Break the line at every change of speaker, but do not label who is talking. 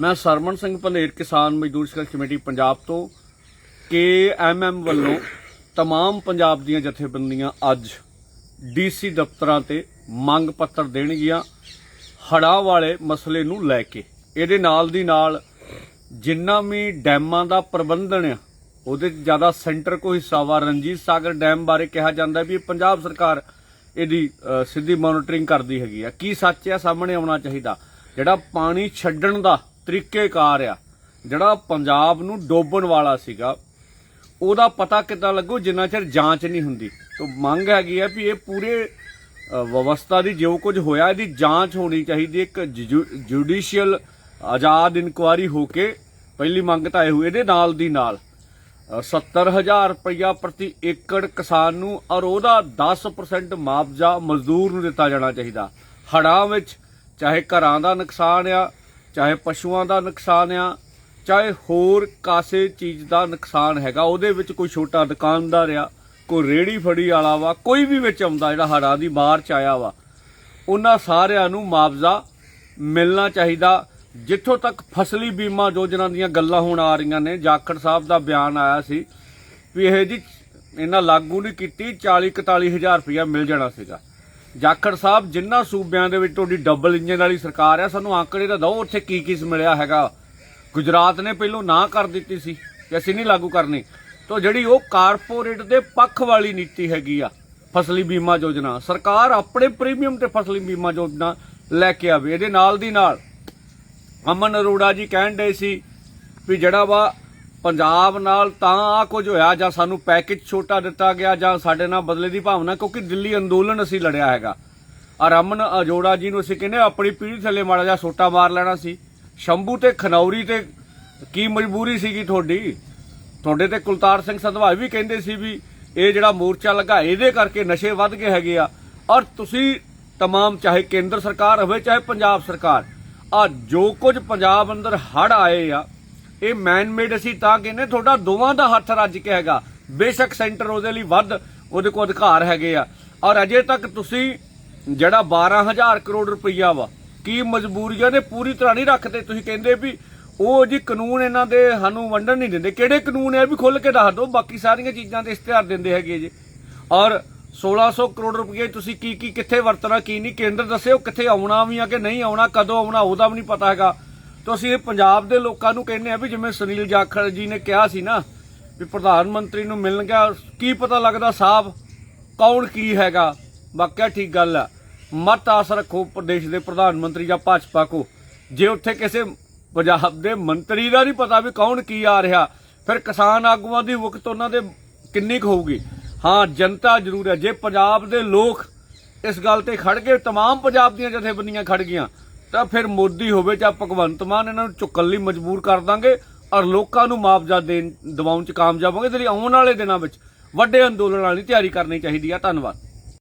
ਮੈਂ ਸਰਮਨ ਸਿੰਘ ਪੰਧੇਰ ਕਿਸਾਨ ਮਜ਼ਦੂਰ ਸੰਘਰਸ਼ ਕਮੇਟੀ ਪੰਜਾਬ ਤੋਂ ਕੇ ਐਮ ਐਮ ਵੱਲੋਂ तमाम ਪੰਜਾਬ ਦੀਆਂ ਜਥੇਬੰਦੀਆਂ ਅੱਜ ਡੀਸੀ ਦਫ਼ਤਰਾਂ ਤੇ ਮੰਗ ਪੱਤਰ ਦੇਣਗੀਆਂ ਹੜ੍ਹਾਂ ਵਾਲੇ ਮਸਲੇ ਨੂੰ ਲੈ ਕੇ ਇਹਦੇ ਨਾਲ ਦੀ ਨਾਲ ਜਿੰਨਾ ਵੀ ਡੈਮਾਂ ਦਾ ਪ੍ਰਬੰਧਨ ਆ ਉਹਦੇ 'ਚ ਜ਼ਿਆਦਾ ਸੈਂਟਰ ਕੋ ਹਿੱਸਾ ਵਾ ਰਣਜੀਤ ਸਾਗਰ ਡੈਮ ਬਾਰੇ ਕਿਹਾ ਜਾਂਦਾ ਵੀ ਇਹ ਪੰਜਾਬ ਸਰਕਾਰ ਇਹਦੀ ਅ, ਸਿੱਧੀ ਮੋਨੀਟਰਿੰਗ ਕਰਦੀ ਹੈਗੀ ਆ ਕੀ ਸੱਚ ਆ ਸਾਹਮਣੇ ਆਉਣਾ ਚਾਹੀਦਾ ਜਿਹੜਾ ਪਾਣੀ ਛੱਡਣ ਦਾ ਤਰੀਕੇਕਾਰ ਆ। ਜਿਹੜਾ ਪੰਜਾਬ ਨੂੰ ਡੋਬਣ ਵਾਲਾ ਸੀਗਾ ਉਹਦਾ ਪਤਾ ਕਿੱਦਾਂ ਲੱਗੂ? ਜਿੰਨਾ ਚਿਰ ਜਾਂਚ ਨਹੀਂ ਹੁੰਦੀ। ਤੋਂ ਮੰਗ ਹੈਗੀ ਆ ਵੀ ਇਹ ਪੂਰੇ ਵਿਵਸਥਾ ਦੀ ਜੋ ਕੁਝ ਹੋਇਆ ਇਹਦੀ ਜਾਂਚ ਹੋਣੀ ਚਾਹੀਦੀ। ਹੈ। ਇੱਕ ਜੁਡੀਸ਼ੀਅਲ ਆਜ਼ਾਦ ਇਨਕੁਆਰੀ ਹੋ ਕੇ ਪਹਿਲੀ ਮੰਗ ਤਾਂ ਇਹ ਹੋਈ ਇਹਦੇ ਨਾਲ ਦੀ ਨਾਲ। ਅ, 70000 ਰੁਪਇਆ ਪ੍ਰਤੀ ਏਕੜ ਕਿਸਾਨ ਨੂੰ ਔਰ ਉਹਦਾ 10% ਮੁਆਵਜ਼ਾ ਮਜ਼ਦੂਰ ਨੂੰ ਦਿੱਤਾ ਜਾਣਾ ਚਾਹੀਦਾ। ਹੜ੍ਹਾਂ ਵਿੱਚ ਚਾਹੇ ਘਰਾਂ ਦਾ ਨੁਕਸਾਨ ਆ ਚਾਹੇ ਪਸ਼ੂਆਂ ਦਾ ਨੁਕਸਾਨ ਆ, ਚਾਹੇ ਹੋਰ ਕਾਸੇ ਚੀਜ਼ ਦਾ ਨੁਕਸਾਨ ਹੈਗਾ, ਉਹਦੇ ਵਿੱਚ ਕੋਈ ਛੋਟਾ ਦੁਕਾਨਦਾਰ ਆ, ਕੋਈ ਰੇੜੀ ਫੜੀ ਵਾਲਾ ਵਾ, ਕੋਈ ਵੀ ਵਿੱਚ ਆਉਂਦਾ ਜਿਹੜਾ ਹੜ੍ਹਾਂ ਦੀ ਮਾਰ ਚ ਆਇਆ ਵਾ, ਉਹਨਾਂ ਸਾਰਿਆਂ ਨੂੰ ਮੁਆਵਜ਼ਾ ਮਿਲਣਾ ਚਾਹੀਦਾ। ਜਿੱਥੋਂ ਤੱਕ ਫਸਲੀ ਬੀਮਾ ਯੋਜਨਾ ਦੀਆਂ ਗੱਲਾਂ ਹੁਣ ਆ ਰਹੀਆਂ ਨੇ, ਜਾਖੜ ਸਾਹਿਬ ਦਾ ਬਿਆਨ ਆਇਆ ਸੀ ਵੀ ਇਹ ਜੀ, ਇਹਨਾਂ ਲਾਗੂ ਨਹੀਂ ਕੀਤੀ 40 41 ਹਜ਼ਾਰ ਰੁਪਇਆ ਮਿਲ ਜਾਣਾ ਸੀਗਾ। ਜਾਖੜ ਸਾਹਿਬ, ਜਿੰਨਾ ਸੂਬਿਆਂ ਦੇ ਵਿੱਚ ਤੁਹਾਡੀ ਡਬਲ ਇੰਜਨ ਵਾਲੀ ਸਰਕਾਰ ਆ, ਸਾਨੂੰ ਆંકੜੇ ਤਾਂ ਦਿਓ ਉੱਥੇ ਕੀ ਕੀ ਮਿਲਿਆ ਹੈਗਾ। ਗੁਜਰਾਤ ਨੇ ਪਹਿਲੋਂ ਨਾ ਕਰ ਦਿੱਤੀ ਸੀ ਕਿ ਅਸੀਂ ਨਹੀਂ ਲਾਗੂ ਕਰਨੀ। ਤੋਂ ਜਿਹੜੀ ਉਹ ਕਾਰਪੋਰੇਟ ਦੇ ਪੱਖ ਵਾਲੀ ਨੀਤੀ ਹੈਗੀ ਆ, ਫਸਲੀ ਬੀਮਾ ਯੋਜਨਾ, ਸਰਕਾਰ ਆਪਣੇ ਪ੍ਰੀਮੀਅਮ ਤੇ ਫਸਲੀ ਬੀਮਾ ਯੋਜਨਾ ਲੈ ਕੇ ਆਵੇ, ਇਹਦੇ ਨਾਲ ਦੀ ਨਾਲ ਅਮਨ ਅਰੋੜਾ ਜੀ ਕਹਿਣ ਡਏ ਸੀ ਵੀ ਜਿਹੜਾ ਵਾ ਪੰਜਾਬ ਨਾਲ ਤਾਂ ਆ ਕੁਝ ਹੋਇਆ ਜਾਂ ਸਾਨੂੰ ਪੈਕੇਜ ਛੋਟਾ ਦਿੱਤਾ ਗਿਆ ਜਾਂ ਸਾਡੇ ਨਾਲ ਬਦਲੇ ਦੀ ਭਾਵਨਾ ਕਿਉਂਕਿ ਦਿੱਲੀ ਅੰਦੋਲਨ ਅਸੀਂ ਲੜਿਆ ਹੈਗਾ ਔਰ ਅਮਨ ਅਜੋੜਾ ਜੀ ਨੂੰ ਅਸੀਂ ਕਹਿੰਦੇ ਆਪਣੀ ਪੀੜੀ ਥੱਲੇ ਮਾੜਾ ਜਿਹਾ ਸੋਟਾ ਮਾਰ ਲੈਣਾ ਸੀ ਸ਼ੰਭੂ ਤੇ ਖਨੌਰੀ ਤੇ ਕੀ ਮਜਬੂਰੀ ਸੀਗੀ ਤੁਹਾਡੀ ਤੁਹਾਡੇ ਤੇ ਕੁਲਤਾਰ ਸਿੰਘ ਸੰਧਵਾਈ ਵੀ ਕਹਿੰਦੇ ਸੀ ਵੀ ਇਹ ਜਿਹੜਾ ਮੋਰਚਾ ਲੱਗਾ ਇਹਦੇ ਕਰਕੇ ਨਸ਼ੇ ਵੱਧ ਗਏ ਹੈਗੇ ਆ ਔਰ ਤੁਸੀਂ तमाम ਚਾਹੇ ਕੇਂਦਰ ਸਰਕਾਰ ਹੋਵੇ ਚਾਹੇ ਪੰਜਾਬ ਸਰਕਾਰ ਆ ਜੋ ਕੁਝ ਪੰਜਾਬ ਅੰਦਰ ਹੜ ਆਏ ਆ ਇਹ ਮੈਨ ਮੇਡ ਅਸੀਂ ਤਾਂ ਕਹਿੰਦੇ ਤੁਹਾਡਾ ਦੋਵਾਂ ਦਾ ਹੱਥ ਰੱਜ ਕੇ ਹੈਗਾ। ਬੇਸ਼ੱਕ ਸੈਂਟਰ ਉਹਦੇ ਲਈ ਵੱਧ, ਉਹਦੇ ਕੋਲ ਅਧਿਕਾਰ ਹੈਗੇ ਆ। ਔਰ ਅਜੇ ਤੱਕ ਤੁਸੀਂ ਜਿਹੜਾ 12000 ਕਰੋੜ ਰੁਪਈਆ ਵਾ, ਕੀ ਮਜਬੂਰੀਆਂ ਨੇ ਪੂਰੀ ਤਰ੍ਹਾਂ ਨਹੀਂ ਰੱਖਦੇ? ਤੁਸੀਂ ਕਹਿੰਦੇ ਵੀ ਉਹ ਜੀ ਕਾਨੂੰਨ ਇਹਨਾਂ ਦੇ ਸਾਨੂੰ ਵੰਡਣ ਨਹੀਂ ਦਿੰਦੇ। ਕਿਹੜੇ ਕਾਨੂੰਨ ਹੈ ਵੀ ਖੁੱਲ ਕੇ ਦੱਸ ਦਿਓ, ਬਾਕੀ ਸਾਰੀਆਂ ਚੀਜ਼ਾਂ ਤੇ ਇਸ਼ਤਿਹਾਰ ਦਿੰਦੇ ਹੈਗੇ ਜੀ। ਔਰ 1600 ਕਰੋੜ ਰੁਪਏ ਤੁਸੀਂ ਕੀ ਕੀ ਕਿੱਥੇ ਵਰਤਣਾ, ਕੀ ਨਹੀਂ? ਕੇਂਦਰ ਦੱਸਿਓ ਕਿੱਥੇ ਆਉਣਾ ਵੀ ਆ ਕਿ ਨਹੀਂ ਆਉਣਾ, ਕਦੋਂ ਆਉਣਾ, ਉਹਦਾ ਵੀ ਨਹੀਂ ਪਤਾ ਹੈਗਾ। ਤਾਂ ਅਸੀਂ ਇਹ ਪੰਜਾਬ ਦੇ ਲੋਕਾਂ ਨੂੰ ਕਹਿੰਦੇ ਆ ਵੀ ਜਿਵੇਂ ਸੁਨੀਲ ਜਾਖੜ ਜੀ ਨੇ ਕਿਹਾ ਸੀ ਨਾ ਵੀ ਪ੍ਰਧਾਨ ਮੰਤਰੀ ਨੂੰ ਮਿਲਣ ਗਿਆ ਕੀ ਪਤਾ ਲੱਗਦਾ ਸਾਹਿਬ ਕੌਣ ਕੀ ਹੈਗਾ ਵਾਕਿਆ ਠੀਕ ਗੱਲ ਆ ਮਤ ਆਸ ਰੱਖੋ ਪ੍ਰਦੇਸ਼ ਦੇ ਪ੍ਰਧਾਨ ਮੰਤਰੀ ਜਾਂ ਭਾਜਪਾ ਕੋ ਜੇ ਉੱਥੇ ਕਿਸੇ ਪੰਜਾਬ ਦੇ ਮੰਤਰੀ ਦਾ ਨਹੀਂ ਪਤਾ ਵੀ ਕੌਣ ਕੀ ਆ ਰਿਹਾ ਫਿਰ ਕਿਸਾਨ ਆਗੂਆਂ ਦੀ ਵਕਤ ਉਹਨਾਂ ਦੇ ਕਿੰਨੀ ਕੁ ਹੋਊਗੀ ਹਾਂ ਜਨਤਾ ਜ਼ਰੂਰ ਹੈ ਜੇ ਪੰਜਾਬ ਦੇ ਲੋਕ ਇਸ ਗੱਲ ਤੇ ਖੜ ਗਏ तमाम ਪੰਜਾਬ ਦੀਆਂ ਜਥੇਬੰਦੀਆਂ ਖੜ ਗਈਆਂ ਤਾਂ ਫਿਰ ਮੋਦੀ ਹੋਵੇ ਜਾਂ ਭਗਵੰਤ ਮਾਨ, ਇਹਨਾਂ ਨੂੰ ਚੁੱਕਣ ਲਈ ਮਜਬੂਰ ਕਰ ਦਾਂਗੇ ਔਰ ਲੋਕਾਂ ਨੂੰ ਮੁਆਵਜ਼ਾ ਦੇਣ, ਦਿਵਾਉਣ ਚ ਕਾਮਯਾਬ ਹੋਵਾਂਗੇ। ਤੇ ਆਉਣ ਵਾਲੇ ਦਿਨਾਂ ਵਿੱਚ ਵੱਡੇ ਅੰਦੋਲਨ ਵਾਲੀ ਤਿਆਰੀ ਕਰਨੀ ਚਾਹੀਦੀ ਆ। ਧੰਨਵਾਦ।